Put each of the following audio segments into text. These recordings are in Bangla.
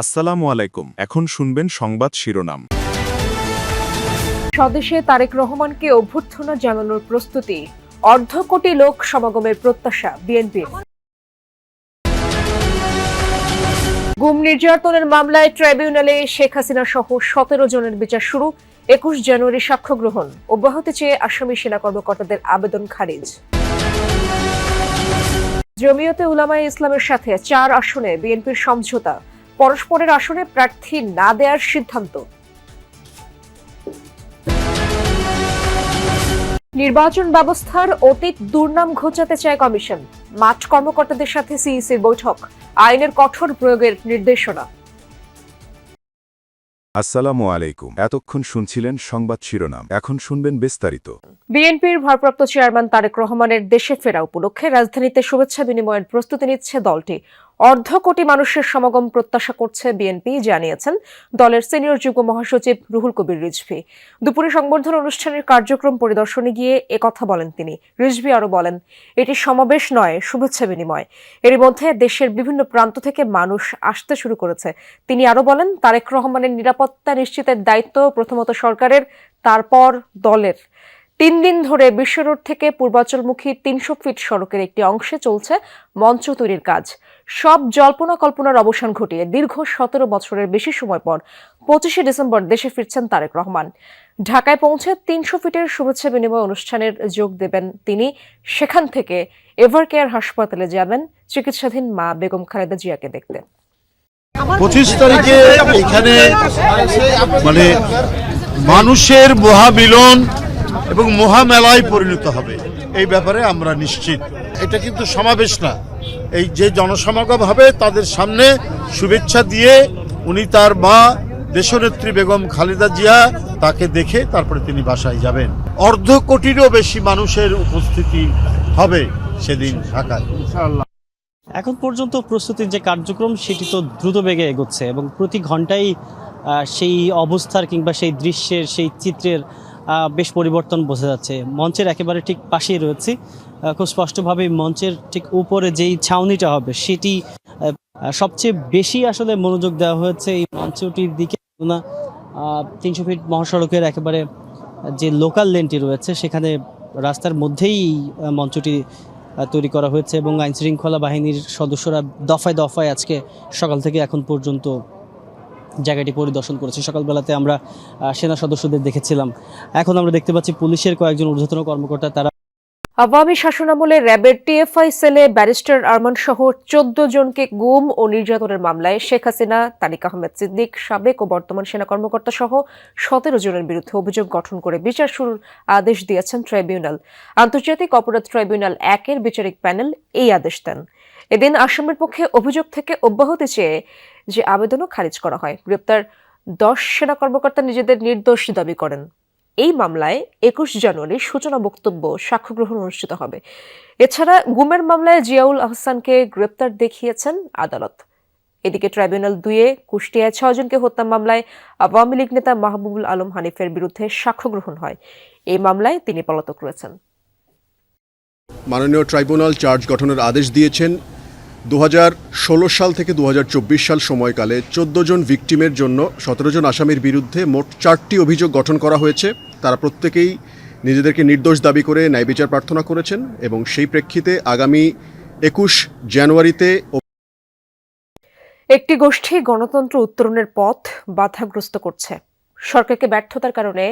আসসালামু আলাইকুম। এখন শুনবেন সংবাদ শিরোনাম। স্বদেশে তারেক রহমানকে অভ্যর্থনা জানানোর প্রস্তুতি। অর্ধ কোটি লোক সমাগমের প্রত্যাশা বিএনপির গুম নির্যাতনের মামলায় ট্রাইব্যুনালে শেখ হাসিনা সহ সতেরো জনের বিচার শুরু, একুশ জানুয়ারি সাক্ষ্য গ্রহণ অব্যাহতি চেয়ে আসামি সেনা কর্মকর্তাদের আবেদন খারিজ। জমিয়তে উলামায় ইসলামের সাথে চার আসনে বিএনপির সমঝোতা। পরস্পরের আসনে প্রার্থী না দেওয়ার সিদ্ধান্ত। নির্বাচন ব্যবস্থার অতীত দুর্নাম ঘোচাতে চায় কমিশন। মাঠ কর্মকর্তাদের সাথে সিইসির বৈঠক আইনের কঠোর প্রয়োগের নির্দেশনা। আসসালামু আলাইকুম। এতক্ষণ শুনছিলেন সংবাদ শিরোনাম। এখন শুনবেন বিস্তারিত। বিএনপির ভারপ্রাপ্ত চেয়ারম্যান তারেক রহমানের দেশে ফেরা উপলক্ষে রাজধানীতে শুভেচ্ছা বিনিময়ের প্রস্তুতি নিচ্ছে দলটি। অর্ধ কোটি মানুষের সমাগম প্রত্যাশা করছে বিএনপি, জানিয়েছেন দলের সিনিয়র যুগ্ম মহাসচিব রুহুল কবির রিজভি। দুপুরে সংবর্ধনা অনুষ্ঠানের কার্যক্রম পরিদর্শনে গিয়ে একথা বলেন তিনি। রিজভি আরও বলেন, এটি সমাবেশ নয়, শুভেচ্ছা বিনিময়। এর মধ্যে দেশের বিভিন্ন প্রান্ত থেকে মানুষ আসতে শুরু করেছে। তিনি আরও বলেন, তারেক রহমানের নিরাপত্তা নিশ্চিতের দায়িত্ব প্রথমত সরকারের, তারপর দলের। তিন দিন ধরে বিশ্ব রোড থেকে পূর্বাঞ্চলমুখী তিনশো ফিট সড়কের একটি অংশে চলছে মঞ্চ তৈরির কাজ। সব জল্পনা কল্পনার অবসান ঘটিয়ে দীর্ঘ সতেরো বছরের বেশি সময় পর পঁচিশে ডিসেম্বর দেশে ফিরছেন তারেক রহমান। ঢাকায় পৌঁছে তিনশো ফিটের শুভেচ্ছা বিনিময় অনুষ্ঠানের যোগ দেবেন তিনি। সেখান থেকে এভার কেয়ার হাসপাতালে যাবেন চিকিৎসাধীন মা বেগম খালেদা জিয়াকে দেখতে। পঁচিশ তারিখে এখানে মানে মানুষের মহামিলন এবং মহামেলায় পরিণত হবে। এই ব্যাপারে আমরা নিশ্চিত। এটা কিন্তু সমাবেশ না। এই যে জনসমাগম হবে তাদের সামনে শুভেচ্ছা দিয়ে উনি তার মা দেশনেত্রী বেগম খালেদা জিয়া তাকে দেখে তারপরে তিনি বাসায় যাবেন। অর্ধ কোটিরও বেশি মানুষের উপস্থিতি হবে সেদিন ঢাকায়। এখন পর্যন্ত প্রস্তুতির যে কার্যক্রম সেটি তো দ্রুত বেগে এগোচ্ছে এবং প্রতি ঘন্টায় সেই অবস্থার কিংবা সেই দৃশ্যের সেই চিত্রের বেশ পরিবর্তন বোঝা যাচ্ছে। মঞ্চের একেবারে ঠিক পাশেই রয়েছি। খুব স্পষ্টভাবে মঞ্চের ঠিক উপরে যেই ছাউনিটা হবে, সেটি সবচেয়ে বেশি আসলে মনোযোগ দেওয়া হয়েছে এই মঞ্চটির দিকে। না তিনশো ফিট মহাসড়কের একেবারে যে লোকাল লেনটি রয়েছে, সেখানে রাস্তার মধ্যেই মঞ্চটি তৈরি করা হয়েছে এবং আইনশৃঙ্খলা বাহিনীর সদস্যরা দফায় দফায় আজকে সকাল থেকে এখন পর্যন্ত জায়গাটি পরিদর্শন করেছে। সকালবেলাতে আমরা সেনা সদস্যদের দেখেছিলাম। এখন আমরা দেখতে পাচ্ছি পুলিশের কয়েকজন ঊর্ধ্বতন কর্মকর্তা, তারা আওয়ামী শাসনামলে র্যাবের টিএফআই সেলে ব্যারিস্টার আরমান সহ চোদ্দ জনকে গুম ও নির্যাতনের মামলায় শেখ হাসিনা, তারিক আহমেদ সিদ্দিক, সাবেক ও বর্তমান সেনা কর্মকর্তা সহ সতেরো জনের বিরুদ্ধে অভিযোগ গঠন করে বিচার শুরুর আদেশ দিয়েছেন ট্রাইব্যুনাল। আন্তর্জাতিক অপরাধ ট্রাইব্যুনাল একের বিচারিক প্যানেল এই আদেশ দেন। এদিন আসামের পক্ষে অভিযোগ থেকে অব্যাহতি চেয়ে যে আবেদনও খারিজ করা হয়। গ্রেপ্তার দশ সেনা কর্মকর্তা নিজেদের নির্দোষ দাবি করেন। এই মামলায় একুশ জানুয়ারি সূচনা বক্তব্য সাক্ষ্য গ্রহণ অনুষ্ঠিত হবে। এছাড়া গুমের মামলায় জিয়াউল আহসানকে গ্রেপ্তার দেখিয়েছেন আদালত। এদিকে ট্রাইব্যুনাল দুয়ে কুষ্টিয়ায় ছয়জনকে হত্যা মামলায় আওয়ামী লীগ নেতা মাহবুবুল আলম হানিফের বিরুদ্ধে সাক্ষ্য গ্রহণ হয়। এই মামলায় তিনি পলাতক রয়েছেন। মাননীয় ট্রাইব্যুনাল চার্জ গঠনের আদেশ দিয়েছেন দু হাজার ষোলো সাল থেকে দু হাজার চব্বিশ সাল সময়কালে চোদ্দ জন ভিকটিমের জন্য সতেরো জন আসামির বিরুদ্ধে মোট চারটি অভিযোগ গঠন করা হয়েছে। তারা প্রত্যেকেই নিজেদেরকে নির্দোষ দাবি করে ন্যায় বিচার প্রার্থনা করেছেন এবং সেই প্রেক্ষিতে আগামী একুশ জানুয়ারিতে একটি গোষ্ঠী গণতন্ত্র উত্তরণের পথ বাধাগ্রস্ত করছে। সরকারকে ব্যর্থতার কারণে,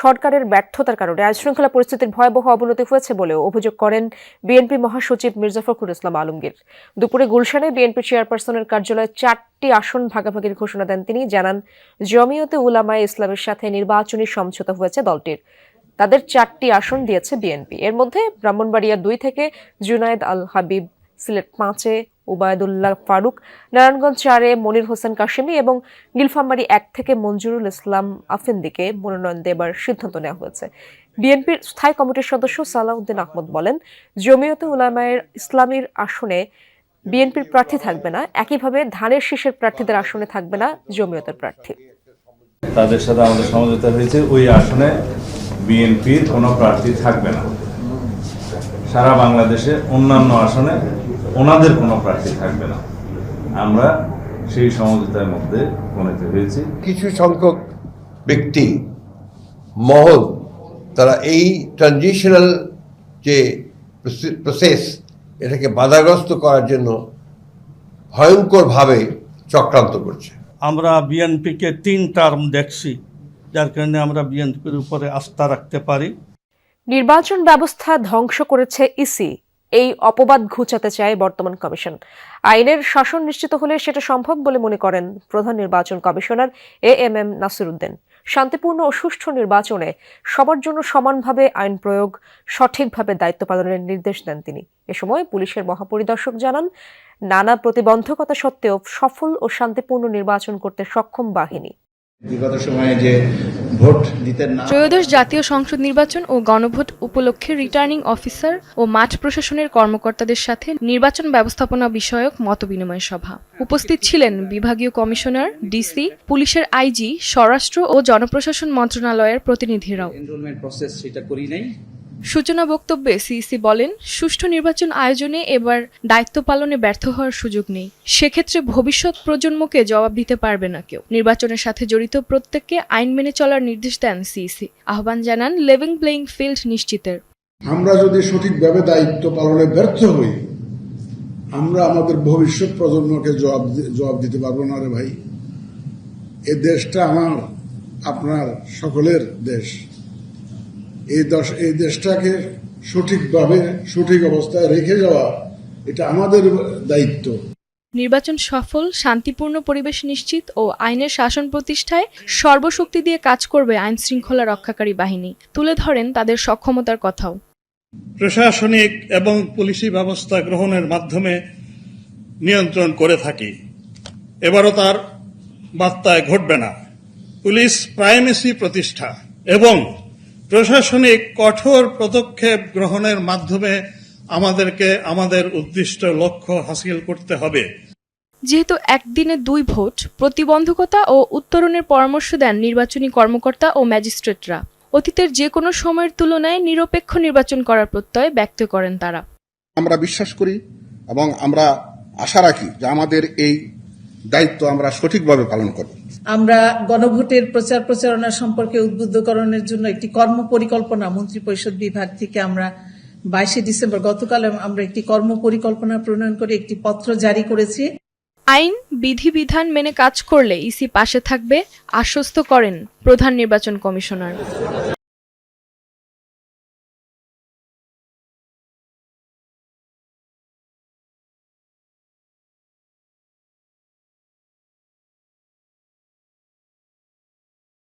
সরকারের ব্যর্থতার কারণে, আইনশৃঙ্খলা পরিস্থিতির ভয়াবহ অবনতি হয়েছে বলেও অভিযোগ করেন বিএনপি মহাসচিব মির্জা ফখরুল ইসলাম আলমগীর। দুপুরে গুলশানে বিএনপি চেয়ারপারসনের কার্যালয়ে চারটি আসন ভাগাভাগির ঘোষণা দেন তিনি, জানান, জমিয়তে উলামায় ইসলামের সাথে নির্বাচনী সমঝোতা হয়েছে দলটির। তাদের চারটি আসন দিয়েছে বিএনপি। এর মধ্যে ব্রাহ্মণবাড়িয়া দুই থেকে জুনায়েদ আল হাবিব সিলেট পাঁচে ওবায়দুল্লাহ ফারুক, নারায়ণগঞ্জ চারে মনির হোসেন কাশিমি এবং নীলফামারী এক থেকে মঞ্জুরুল ইসলাম আফেন্দিকে মনোনয়ন দেবার সিদ্ধান্ত নেওয়া হয়েছে। বিএনপির স্থায়ী কমিটির সদস্য সালাউদ্দিন আহমদ বলেন, জমিয়তে উলামায়ের ইসলামীর আসনে বিএনপির প্রার্থী থাকবে না, একইভাবে ধানের শীষের প্রার্থীদের আসনে থাকবে না জমিয়তের প্রার্থী। তাদের সাথে আমাদের সমঝোতা হয়েছে, ওই আসনে বিএনপির কোনো প্রার্থী থাকবে না। সারা বাংলাদেশে অন্যান্য আসনে ওনাদের কোনো প্রার্থী থাকবে না। আমরা সেই সমঝোতার মধ্যে উপনীত হয়েছি। কিছু সংখ্যক ব্যক্তি মহল তারা এই ট্রানজিশনাল যে প্রসেস এটাকে বাধাগ্রস্ত করার জন্য ভয়ঙ্করভাবে চক্রান্ত করছে। আমরা বিএনপিকে তিন টার্ম দেখছি যার কারণে আমরা বিএনপির উপরে আস্থা রাখতে পারি। নির্বাচন ব্যবস্থা ধ্বংস করেছে ইসি। এই অপবাদ ঘুচাতে চায় বর্তমান কমিশন। আইনের শাসন নিশ্চিত হলে সেটা সম্ভব বলে মনে করেন প্রধান নির্বাচন commissioner A M M Nasiruddin. শান্তিপূর্ণ ও সুষ্ঠু নির্বাচনে সবার জন্য সমানভাবে আইন প্রয়োগ, সঠিকভাবে দায়িত্ব পালনের নির্দেশ দেন তিনি। এ সময় পুলিশের মহাপরিদর্শক জানান, নানা প্রতিবন্ধকতা সত্ত্বেও সফল ও শান্তিপূর্ণ নির্বাচন করতে সক্ষম বাহিনী। বিগত সময়ে যে ভোট দিতে না। ত্রয়োদশ জাতীয় সংসদ নির্বাচন ও গণভোট উপলক্ষে রিটার্নিং অফিসার ও মাঠ প্রশাসনের কর্মকর্তাদের সাথে নির্বাচন ব্যবস্থাপনা বিষয়ক মতবিনিময় সভা। উপস্থিত ছিলেন বিভাগীয় কমিশনার ডিসি পুলিশের আইজি স্বরাষ্ট্র ও জনপ্রশাসন মন্ত্রণালয়ের প্রতিনিধিরাও। এনরোলমেন্ট প্রসেস সেটা করি নাই। সূচনা বক্তব্যে সিইসি বলেন, সুষ্ঠু নির্বাচন আয়োজনে এবার দায়িত্ব পালনে ব্যর্থ হওয়ার সুযোগ নেই। সেক্ষেত্রে ভবিষ্যৎ প্রজন্মকে জবাব দিতে পারবে না কেউ। নির্বাচনের সাথে জড়িত প্রত্যেককে আইন মেনে চলার নির্দেশ দেন সিইসি। আহ্বান জানান লেভিং প্লেইং ফিল্ড নিশ্চিতের। আমরা যদি সঠিকভাবে দায়িত্ব পালনে ব্যর্থ হই, আমরা আমাদের ভবিষ্যৎ প্রজন্মকে জবাব জবাব দিতে পারব না রে ভাই। এ দেশটা আমার, আপনার সকলের দেশ। এই দশ এই দেশটাকে সঠিকভাবে সঠিক অবস্থায় রেখে যাওয়া এটা আমাদের দায়িত্ব। নির্বাচন সফল শান্তিপূর্ণ পরিবেশ নিশ্চিত ও আইনের শাসন প্রতিষ্ঠায় সর্বশক্তি দিয়ে কাজ করবে আইন শৃঙ্খলা রক্ষাকারী বাহিনী। তুলে ধরেন তাদের সক্ষমতার কথাও। প্রশাসনিক এবং পুলিশি ব্যবস্থা গ্রহণের মাধ্যমে নিয়ন্ত্রণ করে থাকি। এবারও তার বার্তায় ঘটবে না। পুলিশ প্রাইমেসি প্রতিষ্ঠা এবং প্রশাসনিক কঠোর পদক্ষেপ গ্রহণের মাধ্যমে আমাদেরকে আমাদের উদ্দিষ্ট লক্ষ্য হাসিল করতে হবে। যেহেতু একদিনে দুই ভোট প্রতিবন্ধকতা ও উত্তরণের পরামর্শ দেন নির্বাচনী কর্মকর্তা ও ম্যাজিস্ট্রেটরা। অতীতের যে কোনো সময়ের তুলনায় নিরপেক্ষ নির্বাচন করার প্রত্যয় ব্যক্ত করেন তারা। আমরা বিশ্বাস করি এবং আমরা আশা রাখি যে আমাদের এই দায়িত্ব আমরা সঠিকভাবে পালন করব। আমরা গণভোটের প্রচার প্রচারণা সম্পর্কে উদ্বুদ্ধকরণের জন্য একটি কর্ম পরিকল্পনা মন্ত্রী পরিষদ বিভাগ থেকে আমরা বাইশে ডিসেম্বর গতকাল আমরা একটি কর্ম পরিকল্পনা প্রণয়ন করে একটি পত্র জারি করেছি। আইন বিধিবিধান মেনে কাজ করলে ইসি পাশে থাকবে, আশ্বস্ত করেন প্রধান নির্বাচন কমিশনার।